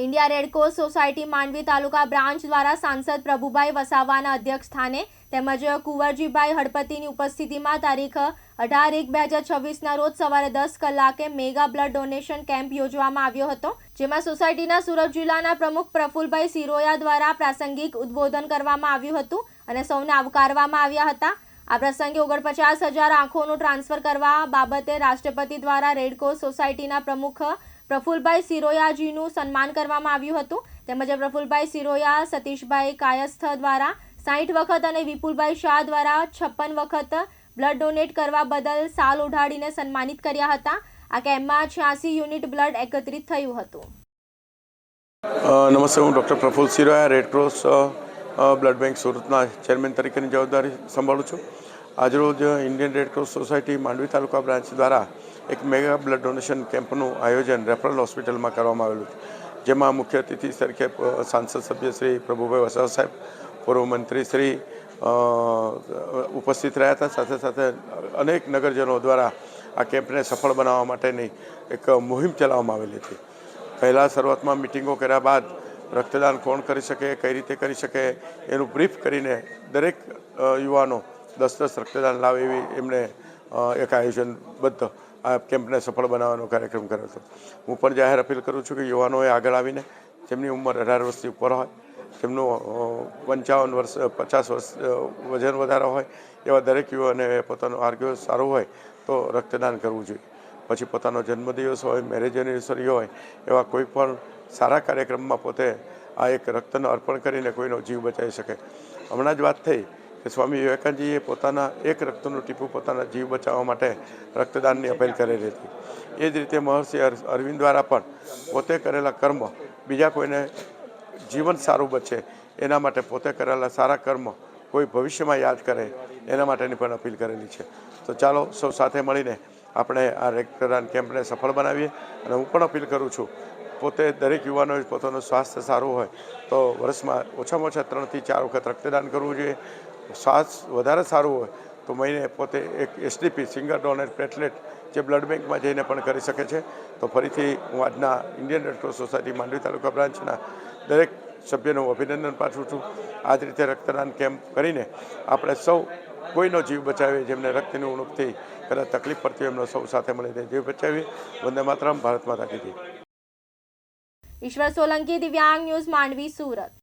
India Red Cross society Mandvi taluka branch દ્વારા સાંસદ પ્રભુભાઈ વસાવાના અધ્યક્ષ સ્થાને તેમજ કુંવરજીભાઈ હળપતિની ઉપસ્થિતિમાં તારીખ અઢાર એક બે હજાર છવ્વીસના રોજ સવારે દસ કલાકે મેગા બ્લડ ડોનેશન કેમ્પ યોજવામાં આવ્યો હતો, જેમાં સોસાયટીના સુરત જિલ્લાના પ્રમુખ પ્રફુલભાઈ સિરોયા દ્વારા પ્રાસંગિક ઉદ્બોધન કરવામાં આવ્યું હતું અને સૌને આવકારવામાં આવ્યા હતા. આ પ્રસંગે ઓગણપચાસ હજાર આંખોનું ટ્રાન્સફર કરવા બાબતે રાષ્ટ્રપતિ દ્વારા રેડક્રોસ સોસાયટીના પ્રમુખ પ્રફુલભાઈ સિરોયાજીનું સન્માન કરવામાં આવ્યું હતું. તેમજ પ્રફુલભાઈ સિરોયા, સતીશભાઈ કાયસ્થ દ્વારા સાઠ વખત અને વિપુલભાઈ શાહ દ્વારા છપ્પન વખત બ્લડ ડોનેટ કરવા બદલ સાલ ઉઢાડીને સન્માનિત કર્યા હતા. આ કેમ્પમાં છ્યાસી યુનિટ બ્લડ એકત્રિત થયું હતું. નમસ્તે, હું doctor Praful Siroya Red Cross blood bank સુરતના ચેરમેન તરીકેની જવાબદારી સંભાળું છું. આજરોજ Indian Red Cross society Mandvi taluka branch દ્વારા એક મેગા બ્લડ ડોનેશન કેમ્પનું આયોજન રેફરલ હોસ્પિટલમાં કરવામાં આવેલું છે. જેમાં મુખ્ય અતિથિ તરીકે સાંસદ સભ્ય શ્રી પ્રભુભાઈ વસાવા સાહેબ, પૂર્વ મંત્રી શ્રી ઉપસ્થિત રહ્યા હતા. સાથે સાથે અનેક નગરજનો દ્વારા આ કેમ્પને સફળ બનાવવા માટેની એક મુહિમ ચલાવવામાં આવેલી હતી. પહેલાં શરૂઆતમાં મિટિંગો કર્યા બાદ રક્તદાન કોણ કરી શકે, કઈ રીતે કરી શકે, એનું બ્રીફ કરીને દરેક યુવાનો દસ દસ રક્તદાન લાવે એવી એમણે એક આયોજનબદ્ધ આ કેમ્પને સફળ બનાવવાનો કાર્યક્રમ કર્યો હતો. હું પણ જાહેર અપીલ કરું છું કે યુવાનોએ આગળ આવીને જેમની ઉંમર અઢાર વર્ષથી ઉપર હોય, જેમનું પંચાવન વર્ષ પચાસ વર્ષ વજન વધારે હોય, એવા દરેક યુવાને પોતાનું આરોગ્ય સારું હોય તો રક્તદાન કરવું જોઈએ. પછી પોતાનો જન્મદિવસ હોય મેરેજ એનિવર્સરી હોય, એવા કોઈ પણ સારા કાર્યક્રમમાં પોતે આ એક રક્તનું અર્પણ કરીને કોઈનો જીવ બચાવી શકે. હમણાં જ વાત થઈ કે સ્વામી વિવેકાનંદજીએ પોતાના એક રક્તનું ટીપું પોતાના જીવ બચાવવા માટે રક્તદાનની અપીલ કરેલી હતી. એ જ રીતે મહર્ષિ અર- અરવિંદ દ્વારા પણ પોતે કરેલા કર્મ બીજા કોઈને જીવન સારું બચે એના માટે પોતે કરેલા સારા કર્મ કોઈ ભવિષ્યમાં યાદ કરે એના માટેની પણ અપીલ કરેલી છે. તો ચાલો સૌ સાથે મળીને આપણે આ રક્તદાન કેમ્પને સફળ બનાવીએ અને હું પણ અપીલ કરું છું, પોતે દરેક યુવાનોએ પોતાનું સ્વાસ્થ્ય સારું હોય તો વર્ષમાં ઓછામાં ઓછા ત્રણથી ચાર વખત રક્તદાન કરવું જોઈએ સ્વાસ્થ્ય વધારે સારું હોય, તો મહિને પોતે એક એસડીપી સિંગલ ડોનર પ્લેટલેટ જે બ્લડ બેંકમાં જઈને પણ કરી શકે છે. તો ફરીથી હું આજના Indian Red Cross society Mandvi taluka બ્રાન્ચના દરેક સભ્યનું અભિનંદન પાઠવું છું. આ જ રીતે રક્તદાન કેમ્પ કરીને આપણે સૌ કોઈનો જીવ બચાવીએ જેમને રક્તની ઉણપથી કદાચ તકલીફ પડતી હોય એમનો સૌ સાથે મળીને જીવ બચાવીએ. વંદે માતરમ, ભારત માતા કીધી ઈશ્વર સોલંકી દિવ્યાંગ ન્યૂઝ માંડવી, સુરત.